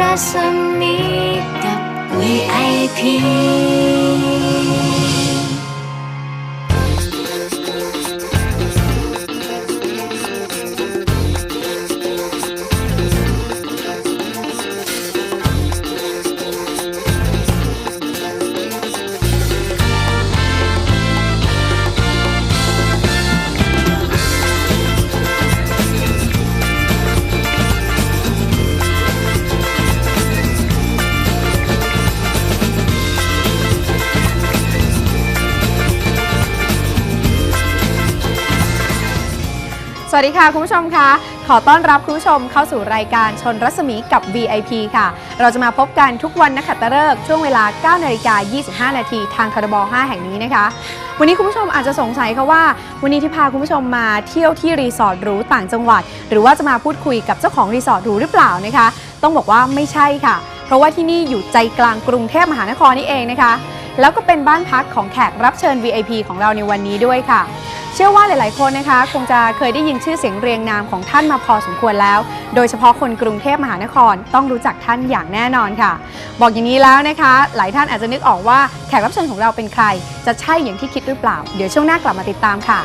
รัศมีกับ VIP วัสดีค่ะคุณผู้ชมคะขอต้อนรับคุณผู้ชมเข้าสู่รายการชนรัศมีกับ VIP ค่ะ เราจะมาพบกันทุกวันนักขัตฤกษ์ช่วงเวลา 9 นาฬิกา 25 นาทีทางทรบ5 แห่งนี้นะคะ วันนี้คุณผู้ชมอาจจะสงสัยค่ะว่า วันนี้ที่พาคุณผู้ชมมาเที่ยวที่รีสอร์ทหรูต่างจังหวัด หรือว่าจะมาพูดคุยกับเจ้าของรีสอร์ทหรูหรือเปล่านะคะ ต้องบอกว่าไม่ใช่ค่ะ เพราะว่าที่นี่อยู่ใจกลางกรุงเทพมหานครนี่เองนะคะ แล้วก็เป็นบ้านพักของแขกรับเชิญ VIP ของเราในวันนี้ด้วยค่ะ เชื่อว่าหลาย ๆ คนนะคะ คงจะเคยได้ยินชื่อเสียงเรียงนามของท่านมาพอสมควรแล้ว โดยเฉพาะคนกรุงเทพมหานครต้องรู้จักท่านอย่างแน่นอนค่ะ บอกอย่างนี้แล้วนะคะ หลายท่านอาจจะนึกออกว่าแขกรับเชิญของเราเป็นใคร จะใช่อย่างที่คิดหรือเปล่า เดี๋ยวช่วงหน้ากลับมาติดตามค่ะ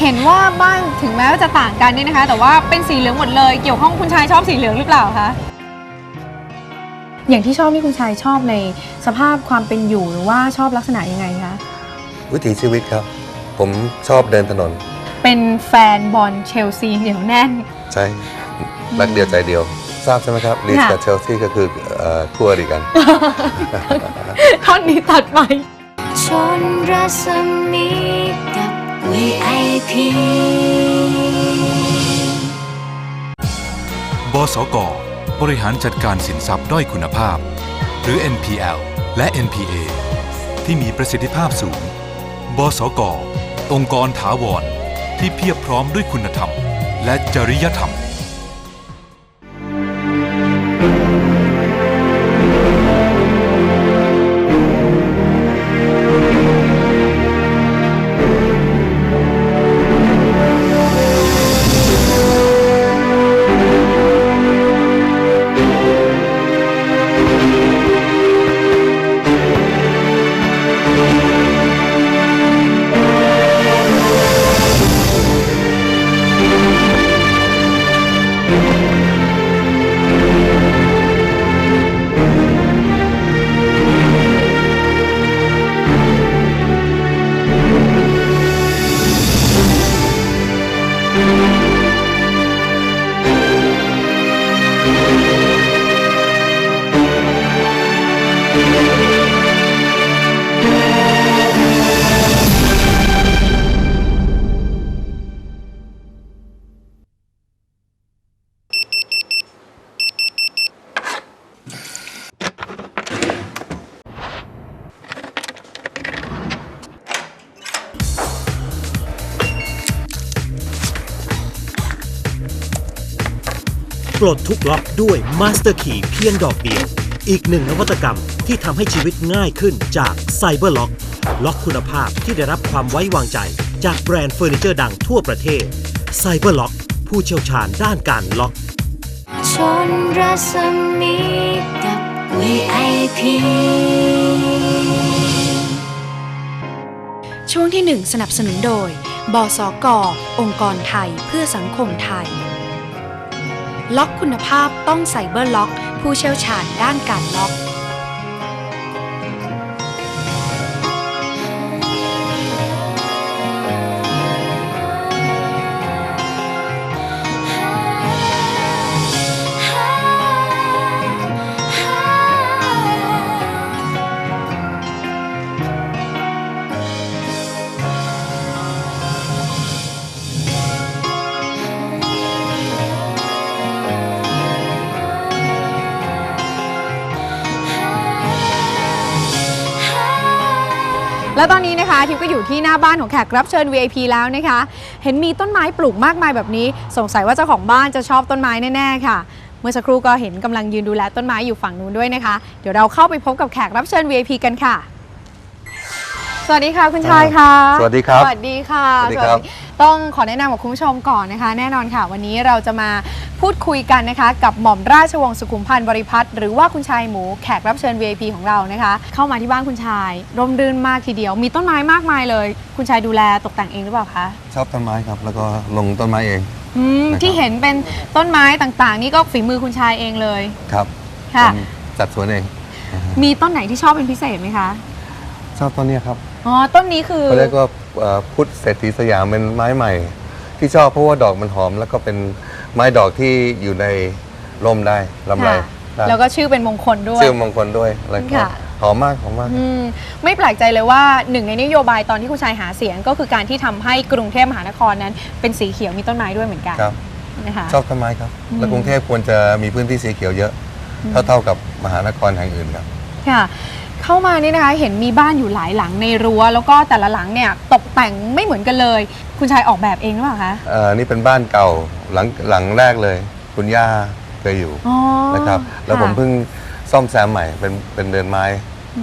เห็นว่าบ้านถึงแม้ว่าจะต่างกันนี่นะคะ แต่ว่าเป็นสีเหลืองหมดเลย เกี่ยวข้องคุณชายชอบสีเหลืองหรือเปล่าคะ อย่างที่ชอบนี่คุณชายชอบในสภาพความเป็นอยู่หรือว่าชอบลักษณะยังไงคะวิถีชีวิตครับ ผมชอบเดินถนน เป็นแฟนบอลเชลซีเหนียวแน่น ใช่รักเดียวใจเดียว ทราบใช่ไหมครับลีสค่ะกับเชลซีก็คือเอ่อคู่อริกัน ท่อนนี้ตัดไปชนรัศมีกับ VIP บสก บริหารจัดการสินทรัพย์ด้อยคุณภาพ หรือ NPL และ NPA ที่มีประสิทธิภาพสูง บสก องค์กรถาวร ที่เพียบพร้อมด้วยคุณธรรม และจริยธรรม ปลดทุกล็อกด้วย Master Key เพียงดอกเดียว อีกหนึ่งนวัตกรรมที่ทำให้ชีวิตง่ายขึ้นจาก Cyber Lock ล็อกคุณภาพที่ได้รับความไว้วางใจ จากแบรนด์เฟอร์นิเจอร์ดังทั่วประเทศ Cyber Lock ผู้เชี่ยวชาญด้านการล็อก ชนรัศมีกับ VIP ช่วงที่ 1 สนับสนุนโดย บสก องค์กรไทยเพื่อสังคมไทย ล็อกคุณภาพต้องไซเบอร์ล็อก ผู้เชี่ยวชาญด้านการล็อก และตอนนี้นะคะทิวก็อยู่ที่หน้าบ้านของแขกรับเชิญ VIP แล้วนะคะ เห็นมีต้นไม้ปลูกมากมายแบบนี้ สงสัยว่าเจ้าของบ้านจะชอบต้นไม้แน่ๆค่ะ เมื่อสักครู่ก็เห็นกำลังยืนดูแลต้นไม้อยู่ฝั่งนู้นด้วยนะคะ เดี๋ยวเราเข้าไปพบกับแขกรับเชิญ VIP กันค่ะ สวัสดีค่ะคุณชายค่ะ สวัสดีครับ สวัสดีค่ะสวัสดีครับ ต้องขอแนะนำกับคุณผู้ชมก่อนนะคะ แน่นอนค่ะ วันนี้เราจะมาพูดคุยกันนะคะ กับหม่อมราชวงศ์สุขุมพันธ์บริพัตรหรือว่าคุณชายหมูแขกรับเชิญ VIP ของเรานะคะ เข้ามาที่บ้านคุณชายร่มรื่นมากทีเดียว มีต้นไม้มากมายเลย คุณชายดูแลตกแต่งเองหรือเปล่าคะชอบต้นไม้ครับ แล้วก็ลงต้นไม้เองอืมนะครับที่เห็นเป็นต้นไม้ต่างๆ นี่ก็ฝีมือคุณชายเองเลยครับค่ะผมจัดสวนเอง มีต้นไหนที่ชอบเป็นพิเศษไหมคะ ชอบต้นเนี้ยครับอ๋อต้นนี้คือเขาเรียกว่าเอ่อพุทธเศรษฐีสยามเป็นไม้ใหม่ ที่ชอบเพราะว่าดอกมันหอม แล้วก็เป็นไม้ดอกที่อยู่ในร่มได้ลำไรค่ะได้แล้วก็ชื่อเป็นมงคลด้วย ชื่อมงคลด้วยแล้วก็ค่ะ หอมมากหอมมาก อืมไม่แปลกใจเลยว่าหนึ่งในนโยบายตอนที่คุณชายหาเสียง ก็คือการที่ทำให้กรุงเทพมหานครนั้น เป็นสีเขียวมีต้นไม้ด้วยเหมือนกันครับ นะคะ ชอบต้นไม้ครับ อืม แล้วกรุงเทพควรจะมีพื้นที่สีเขียวเยอะ เท่าเท่าๆกับมหานครแห่งอื่นครับ ค่ะ เข้ามานี่นะคะ เห็นมีบ้านอยู่หลายหลังในรั้ว แล้วก็แต่ละหลังเนี่ยตกแต่งไม่เหมือนกันเลย คุณชายออกแบบเองหรือเปล่าคะเอ่อนี่เป็นบ้านเก่าหลังหลังแรกเลย คุณย่าเคยอยู่อ๋อนะครับแล้วผมค่ะเพิ่งซ่อมแซมใหม่เป็นเป็นเรือนไม้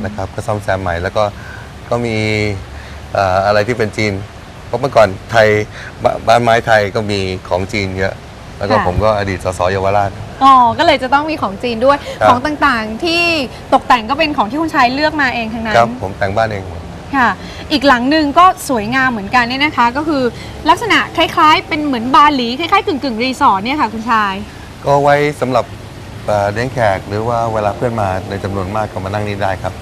นะครับก็ซ่อมแซมใหม่แล้วก็ก็มีเอ่ออะไรที่เป็นจีน เพราะเมื่อก่อนไทยบบ้านไม้ไทยก็มีของจีนเยอะ แล้วก็ผมก็อดีตสสเยาวราช อ๋อ ก็เลยจะต้องมีของจีนด้วย ครับ ของต่างๆที่ตกแต่งก็เป็นของที่คุณชายเลือกมาเองทั้งนั้น ครับผมแต่งบ้านเองหมด ค่ะ อีกหลังหนึ่งก็สวยงามเหมือนกันเนี่ยนะคะ ก็คือลักษณะคล้ายๆ เป็นเหมือนบาหลีคล้ายๆกึ่งๆรีสอร์ทเนี่ยค่ะคุณชาย ก็ไว้สำหรับเอ่อเลี้ยงแขกหรือว่าเวลาเพื่อนมาในจำนวนมากก็มานั่งนี่ได้ครับ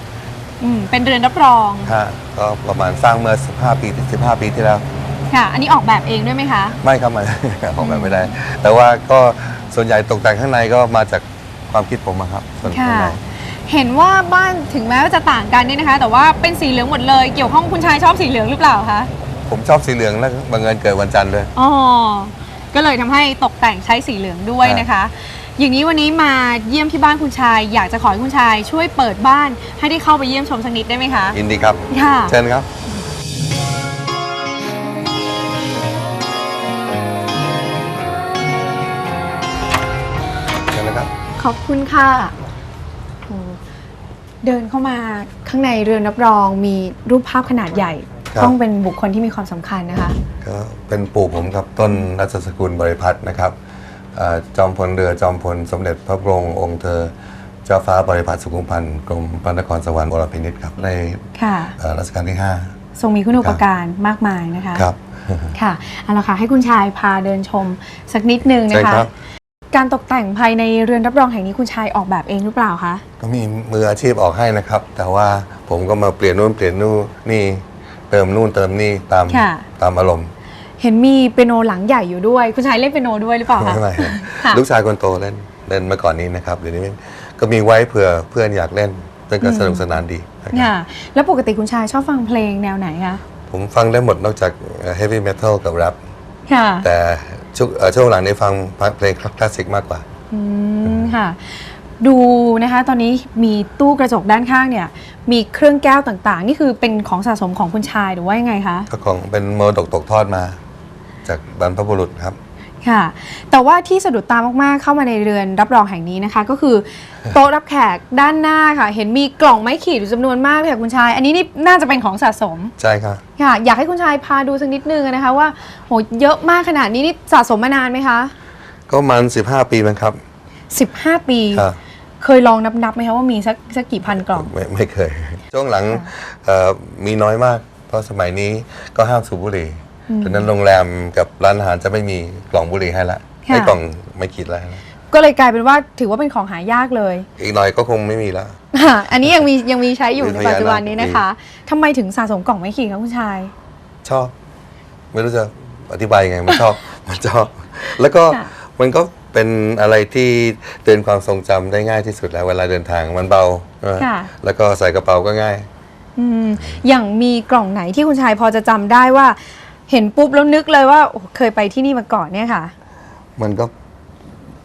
อืม เป็นเรือนรับรอง ฮะก็ประมาณสร้างเมื่อ 15 ปี15 ปีที่แล้ว ค่ะ อันนี้ออกแบบเองด้วยไหมคะ ไม่ครับไมาออกแบบไม่ได้ แต่ว่าก็ส่วนใหญ่ตกแต่งข้างในก็มาจากความคิดผมอะครับ ส่วนข้างใน เห็นว่าบ้านถึงแม้ว่าจะต่างกันเนี่ยนะคะ แต่ว่าเป็นสีเหลืองหมดเลย เกี่ยวข้องคุณชายชอบสีเหลืองหรือเปล่าคะผมชอบสีเหลืองและบังเอิญเกิดวันจันทร์เลยอ๋อก็เลยทำให้ตกแต่งใช้สีเหลืองด้วยนะคะ อย่างนี้วันนี้มาเยี่ยมที่บ้านคุณชาย อยากจะขอให้คุณชายช่วยเปิดบ้านให้ได้เข้าไปเยี่ยมชมสักนิดได้ไหมคะยินดีครับ ค่ะ เชิญครับ ขอบคุณค่ะโอ้เดินเข้ามาข้างในเรือนรับรองมีรูปภาพขนาดใหญ่ ครับ ต้องเป็นบุคคลที่มีความสำคัญนะคะ ก็เป็นปู่ผมครับต้นรัชสกุลบริพัตรนะครับเอ่อจอมพลเรือจอมพลสมเด็จพระบรมองค์เธอ เจ้าฟ้าบริพัตรสุขุมพันธ์กรมพระนครสวรรค์วรพินิจครับในค่ะ เอ่อรัชกาลที่ ทรงมีคุณูปการมากมายนะคะ 5 ครับ ค่ะเอาละค่ะ ให้คุณชายพาเดินชมสักนิดนึงใช่นะคะ ครับ การตกแต่งภายในเรือนรับรองแห่งนี้คุณชายออกแบบเองหรือเปล่าคะ ก็มีมืออาชีพออกให้นะครับ แต่ว่าผมก็มาเปลี่ยนนู่นเปลี่ยนนู่นนี่เติมนู่นเติมนี่ตามค่ะ ตามอารมณ์เห็นมีเปียโนหลังใหญ่อยู่ด้วย คุณชายเล่นเปียโนด้วยหรือเปล่าคะ ไม่ไม่ค่ะ ลูกชายคนโตเล่นเล่นมาก่อนนี้นะครับเดี๋ยวนี้ไม่ก็มีไว้เผื่อเพื่อนอยากเล่นเพื่อนก็สนุกสนานดีนะครับค่ะแล้วปกติคุณชายชอบฟังเพลงแนวไหนคะผมฟังได้หมดนอกจากเฮฟวี่เมทัลกับแรปค่ะ แต่ ช่วงเอ่อช่วงหลังนี้ฟังเพลงคลาสสิกมากกว่า อืมค่ะ ดูนะคะ ตอนนี้มีตู้กระจกด้านข้างเนี่ย มีเครื่องแก้วต่างๆ นี่คือเป็นของสะสมของคุณชายหรือว่ายังไงคะ ก็ของเป็นมรดกตกทอดมา จากบรรพบุรุษครับ ค่ะ แต่ว่าที่สะดุดตามากๆ เข้ามาในเรือนรับรองแห่งนี้นะคะ ก็คือโต๊ะรับแขกด้านหน้าค่ะ เห็นมีกล่องไม้ขีดอยู่จำนวนมากเลยค่ะคุณชาย อันนี้นี่น่าจะเป็นของสะสม ใช่ครับค่ะ อยากให้คุณชายพาดูสักนิดนึงนะคะว่าโหเยอะมากขนาดนี้นี่สะสมมานานไหมคะก็มัน 15 ปีมั้งครับ 15 ปีครับเคยลองนับๆไหมคะว่ามีสักสักกี่พันกล่อง ไม่ไม่เคย ช่วงหลังเอ่อมีน้อยมาก เพราะสมัยนี้ก็ห้ามสูบบุหรี่ ดังนั้นโรงแรมกับร้านอาหารจะไม่มีกล่องบุหรี่ให้ละค่ะให้กล่องไม่ขีดแล้วนะก็เลยกลายเป็นว่าถือว่าเป็นของหายากเลย อีกหน่อยก็คงไม่มีแล้วค่ะอันนี้ยังมียังมีใช้อยู่ในมีพยานปัจจุบันนี้นะคะทำไมถึงสะสมกล่องไม้ขีดคะคุณชาย ชอบ ไม่รู้จะอธิบายยังไง มันชอบ มันชอบ แล้วก็ค่ะ มันก็เป็นอะไรที่เตือนความทรงจำได้ง่ายที่สุดแล้ว เวลาเดินทางมันเบาใช่ไหมค่ะ แล้วก็ใส่กระเป๋าก็ง่าย อืมอย่างมีกล่องไหนที่คุณชายพอจะจำได้ว่า เห็นปุ๊บแล้วนึกเลยว่าโอ้เคยไปที่นี่มาก่อนเนี่ยค่ะ มันก็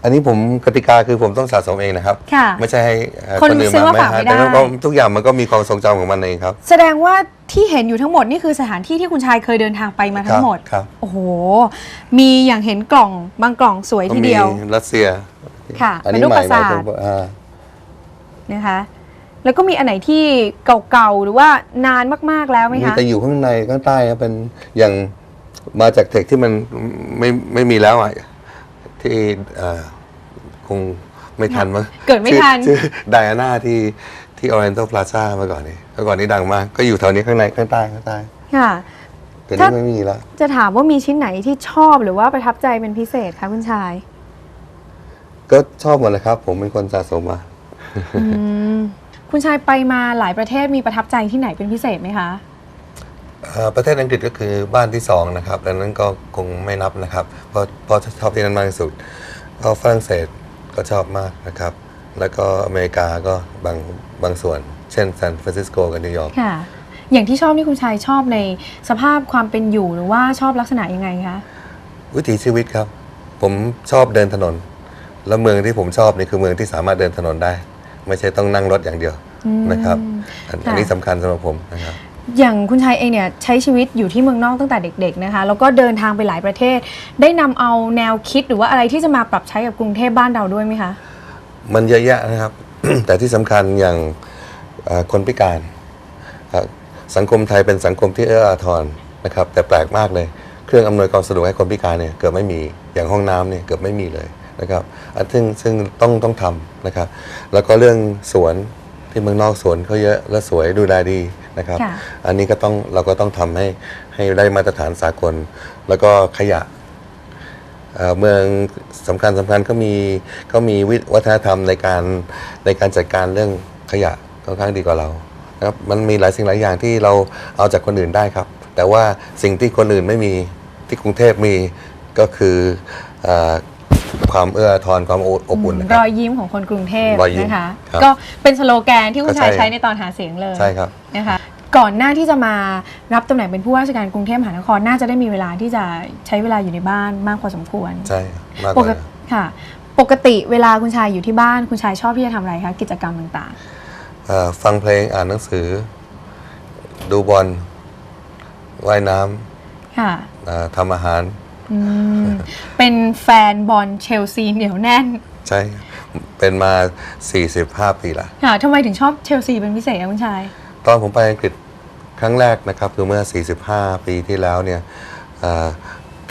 อันนี้ผมกติกาคือผมต้องสะสมเองนะครับ ค่ะ ไม่ใช่ให้เอ่อคนอื่นซื้อมามาฝากให้ไม่ได้ แต่ก็ทุกอย่างมันก็มีความทรงจำของมันเองครับ แสดงว่าที่เห็นอยู่ทั้งหมดนี่คือสถานที่ที่คุณชายเคยเดินทางไปมาทั้งหมด ครับโอ้โห มีอย่างเห็นกล่องบางกล่องสวยก็ทีมีเดียว รัสเซียค่ะอันเป็นนี้รูปใหม่ปราสาทหน่อยผมอ่า นะคะ แล้วก็มีอันไหนที่เก่าๆหรือว่านานมากๆแล้วไหมมีคะ แต่อยู่ข้างในข้างใต้ครับเป็นอย่างมาจากเทคที่มันไม่ไม่มีแล้วอะที่เอ่อคงไม่ทันมั้งเกิดไม่ทัน ชื่อไดอาน่าที่ที่ Oriental Plaza เมื่อก่อนนี้เมื่อก่อนนี้ดังมาก ก็อยู่แถวนี้ข้างในข้างใต้ข้างใต้ค่ะ แต่ถ้านี่ไม่มีแล้วจะถามว่ามีชิ้นไหนที่ชอบหรือว่าประทับใจเป็นพิเศษคะคุณชาย ก็ชอบหมดเลยครับ ผมเป็นคนสะสมมา อืม คุณชายไปมาหลายประเทศมีประทับใจที่ไหนเป็นพิเศษไหมคะ เอ่อประเทศอังกฤษก็คือบ้านที่สองนะครับดังนั้นก็คงไม่นับนะครับ เพราะเพราะชอบที่นั่นมากที่สุดก็ฝรั่งเศสก็ชอบมากนะครับ แล้วก็อเมริกาก็บางบางส่วน เช่นซานฟรานซิสโกกับนิวยอร์กค่ะ อย่างที่ชอบนี่คุณชายชอบในสภาพความเป็นอยู่หรือว่าชอบลักษณะยังไงคะ วิถีชีวิตครับ ผมชอบเดินถนน แล้วเมืองที่ผมชอบนี่คือเมืองที่สามารถเดินถนนได้ ไม่ใช่ต้องนั่งรถอย่างเดียวอืมนะครับ อันค่ะอันนี้สำคัญสำหรับผมนะครับอย่างคุณชายเองเนี่ยใช้ชีวิตอยู่ที่เมืองนอกตั้งแต่เด็ก ๆนะคะ แล้วก็เดินทางไปหลายประเทศ ได้นำเอาแนวคิดหรือว่าอะไรที่จะมาปรับใช้กับกรุงเทพบ้านเราด้วยไหมคะ มันเยอะแยะนะครับ แต่ที่สำคัญอย่างเอ่อคนพิการเอ่อสังคมไทยเป็นสังคมที่เอื้ออาทรนะครับ แต่แปลกมากเลย เครื่องอำนวยความสะดวกให้คนพิการเนี่ยเกือบไม่มีอย่างห้องน้ำเนี่ยเกือบไม่มีเลย นะครับอันซึ่งซึ่งต้องต้องทำนะครับ แล้วก็เรื่องสวนที่เมืองนอกสวนเขาเยอะและสวยดูแลดีนะครับค่ะอันนี้ก็ต้องเราก็ต้องทำให้ให้ได้มาตรฐานสากล แล้วก็ขยะเอ่อเมืองสำคัญสำคัญก็มีก็มีวิวัฒนธรรมในการในการจัดการเรื่องขยะค่อนข้างดีกว่าเรานะครับมันมีหลายสิ่งหลายอย่างที่เราเอาจากคนอื่นได้ครับ แต่ว่าสิ่งที่คนอื่นไม่มีที่กรุงเทพมีก็คือเออ ความเอื้ออาทรความอบอุ่นนะครรับ อยยิ้มของคนกรุงเทพรอยยิ้มนะคะ ครับก็เป็นสโลแกนที่คุณก็ใช่ชายใช้ในตอนหาเสียงเลยใช่ครับ นะคะ ก่อนหน้าที่จะมารับตำแหน่งเป็นผู้ว่าราชการกรุงเทพมหานครน่าจะได้มีเวลาที่จะใช้เวลาอยู่ในบ้านมากพอสมควรใช่มากกปว่ากติค่ะ ปกติเวลาคุณชายอยู่ที่บ้านคุณชายชอบที่จะทำอะไรคะกิจกรรมต่างเอ่อฟังเพลงอ่านหนังสือ ดูบอลว่ายน้ๆค่ะำเอ่อทำอาหาร อืมเป็นแฟนบอลเชลซีเหนียวแน่นใช่เป็นมา 45 ปีละ ค่ะทำไมถึงชอบเชลซีเป็นพิเศษคะคุณชาย ตอนผมไปอังกฤษครั้งแรกนะครับคือเมื่อ 45 ปีที่แล้วเนี่ยเอ่อ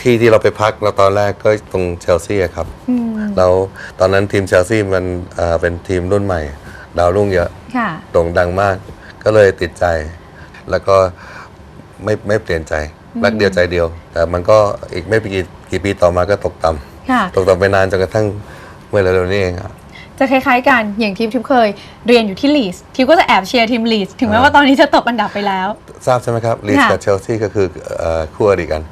ที่ที่เราไปพักเราตอนแรกก็ตรงเชลซีอะครับ อืมแล้วตอนนั้นทีมเชลซีมันเอ่อเป็นทีมรุ่นใหม่ ดาวรุ่งเยอะค่ะ โด่งดังมาก ก็เลยติดใจ แล้วก็ไม่ไม่เปลี่ยนใจ รักเดียวใจเดียว แต่มันก็อีกไม่กี่กี่ปีต่อมาก็ตกต่ำค่ะตกต่ำไปนานจนกระทั่งเมื่อเร็วๆนี้เองครับจะคล้ายๆกันอย่างทีมทิพย์เคยเรียนอยู่ที่ลีสทิพย์ก็จะแอบเชียร์ทีมลีสถึงแม้อ่า ว่าตอนนี้จะตกอันดับไปแล้ว ทราบใช่ไหมครับลีสค่ะ กับเชลซีก็คือเอ่อคู่อริกัน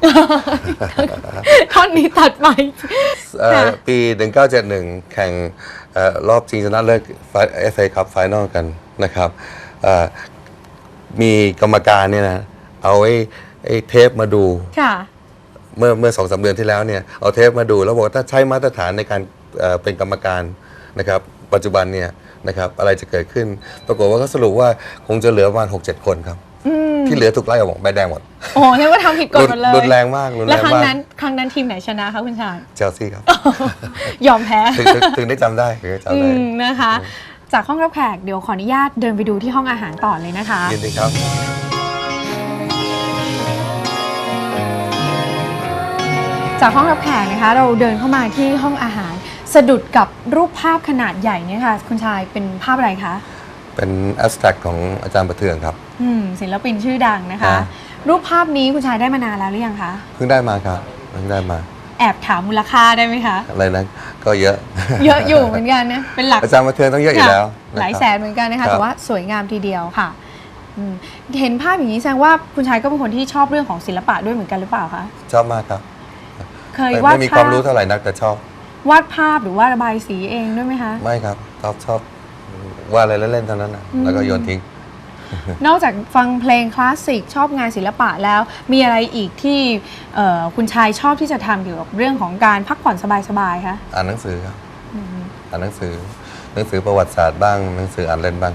ท่อนนี้ตัดไป เอ่อค่ะปี 1971 แข่งเอ่อรอบชิงชนะเลิศเอฟเอคัพไฟนอลกันนะครับเอ่อมีกรรมการเนี่ยนะเอาไอ้ ไอ้เทปมาดู ค่ะ เมื่อเมื่อสองสาเดือนที่แล้วเนี่ยเอาเทปมาดูแล้วบอกว่าถ้าใช้มาตรฐานในการเอ่อเป็นกรรมการนะครับ ปัจจุบันเนี่ยนะครับอะไรจะเกิดขึ้น ปรากฏว่าเขาสรุปว่าคงจะเหลือประมาณ6-7 คนครับ อืมที่เหลือถูกไล่ออกใบแดงหมดโอ้เรียกว่าทำผิดกฎหมดเลยรุนแรงมากรุนแล้แรวงครั้งมากนั้นครั้งนั้นทีมไหนชนะคะคุณชายเชลซีครับ ยอมแพ้ ถึงถึงถึงได้จำได้ถึงได้จำอืได้มนะคะ จากห้องรับแขกเดี๋ยวขออนุญาตเดินไปดูที่ห้องอาหารต่อเลยนะคะ ยินดีครับ จากห้องรับแขกนะคะ เราเดินเข้ามาที่ห้องอาหาร สะดุดกับรูปภาพขนาดใหญ่เนี่ยค่ะ คุณชายเป็นภาพอะไรคะ เป็นแอสแท็กของอาจารย์ประเทืองครับ อืมศิลปินชื่อดังนะคะ อ่า รูปภาพนี้คุณชายได้มานานแล้วหรือยังคะ เพิ่งได้มาครับเพิ่งได้มาแอบถามมูลค่าได้ไหมคะ อะไรนั้นก็เยอะ เยอะอยู่เหมือนกันนะเป็นหลักอาจารย์ประเทืองต้องเยอะอยู่แล้วหลายะครับ แสนเหมือนกันนะครัคะบ แต่ว่าสวยงามทีเดียวค่ะอืมเห็นภาพอย่างนี้แสดงว่าคุณชายก็เป็นคนที่ชอบเรื่องของศิลปะด้วยเหมือนกันหรือเปล่าคะ ชอบมากครับ เคยไม่วาดไม่มีคภาวามพรู้เท่าไหร่นักแต่ชอบ วาดภาพหรือว่าระบายสีเองด้วยไหมคะ ไม่ครับชอบชอบว่าอะไรเล่นๆเท่านั้นนะอืม แล้วก็โยนทิ้ง นอกจากฟังเพลงคลาสสิกชอบงานศิลปะแล้ว มีอะไรอีกที่เอ่อคุณชายชอบที่จะทำเกี่ยวกับเรื่องของการพักผ่อนสบายๆคะอ่านหนังสือครับ อืมอ่านหนังสือ หนังสือประวัติศาสตร์บ้าง หนังสืออ่านเล่นบ้าง